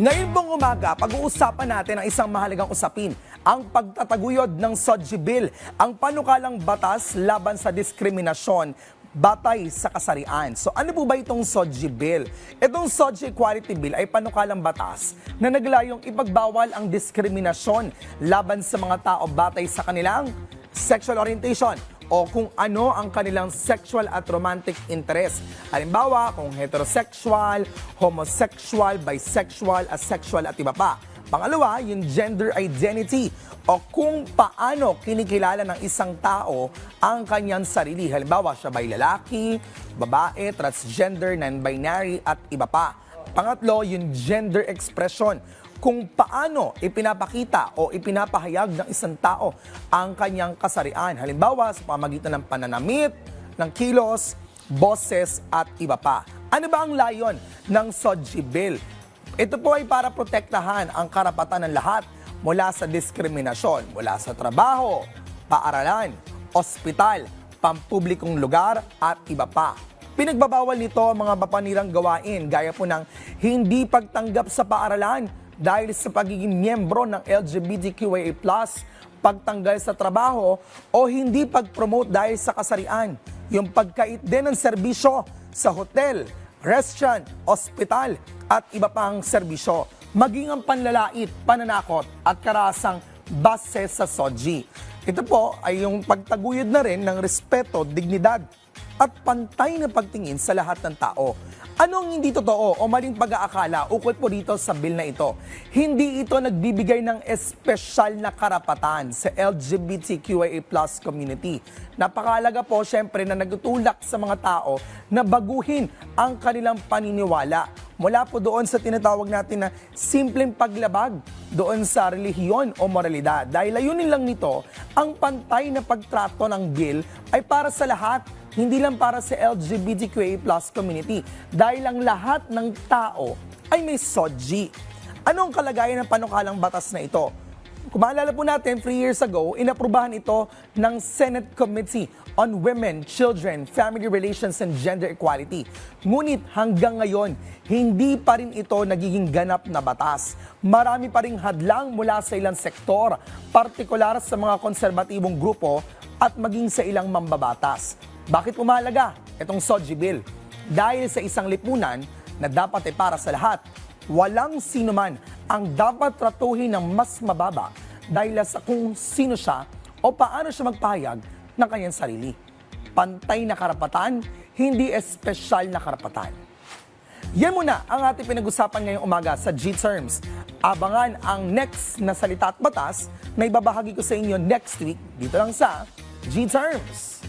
Ngayon pong umaga, pag-uusapan natin ang isang mahalagang usapin, ang pagtataguyod ng SOGI Bill, ang panukalang batas laban sa diskriminasyon batay sa kasarian. So ano po ba itong SOGI Bill? Itong SOGI Equality Bill ay panukalang batas na naglayong ipagbawal ang diskriminasyon laban sa mga tao batay sa kanilang sexual orientation o kung ano ang kanilang sexual at romantic interest. Halimbawa, kung heterosexual, homosexual, bisexual, asexual at iba pa. Pangalawa, yung gender identity o kung paano kinikilala ng isang tao ang kanyang sarili. Halimbawa, siya ba'y lalaki, babae, transgender, non-binary at iba pa. Pangatlo, yung gender expression kung paano ipinapakita o ipinapahayag ng isang tao ang kanyang kasarian. Halimbawa, sa pamagitan ng pananamit, ng kilos, boses at iba pa. Ano ba ang layon ng SOGI Bill? Ito po ay para protektahan ang karapatan ng lahat mula sa diskriminasyon, mula sa trabaho, paaralan, ospital, pampublikong lugar at iba pa. Pinagbabawal nito ang mga mapanirang gawain gaya po ng hindi pagtanggap sa paaralan dahil sa pagiging miyembro ng LGBTQIA+, pagtanggal sa trabaho o hindi pag-promote dahil sa kasarian. Yung pagkait din ng serbisyo sa hotel, restaurant, ospital at iba pang serbisyo. Maging ang panlalait, pananakot at karasang base sa SOGI. Ito po ay yung pagtaguyod na rin ng respeto, dignidad at pantay na pagtingin sa lahat ng tao. Anong hindi totoo o maling pag-aakala ukol po dito sa bill na ito? Hindi ito nagbibigay ng espesyal na karapatan sa LGBTQIA plus community. Napakalaga po syempre na nagtutulak sa mga tao na baguhin ang kanilang paniniwala mula po doon sa tinatawag natin na simpleng paglabag doon sa relihiyon o moralidad. Dahil layunin lang nito, ang pantay na pagtrato ng bill ay para sa lahat hindi lang para sa LGBTQA plus community dahil ang lahat ng tao ay may SOGI. Ano ang kalagayan ng panukalang batas na ito? Kung maalala po natin, three years ago, inaprubahan ito ng Senate Committee on Women, Children, Family Relations and Gender Equality. Ngunit hanggang ngayon, hindi pa rin ito nagiging ganap na batas. Marami pa ring hadlang mula sa ilang sektor, partikular sa mga konserbatibong grupo at maging sa ilang mambabatas. Bakit umalaga itong SOGI Bill? Dahil sa isang lipunan na dapat ay para sa lahat, walang sino man ang dapat tratuhin ng mas mababa dahil sa kung sino siya o paano siya magpahayag ng kanyang sarili. Pantay na karapatan, hindi espesyal na karapatan. Yan muna ang ating pinag-usapan ngayong umaga sa G-Terms. Abangan ang next na salita at batas na ibabahagi ko sa inyo next week dito lang sa G-Terms.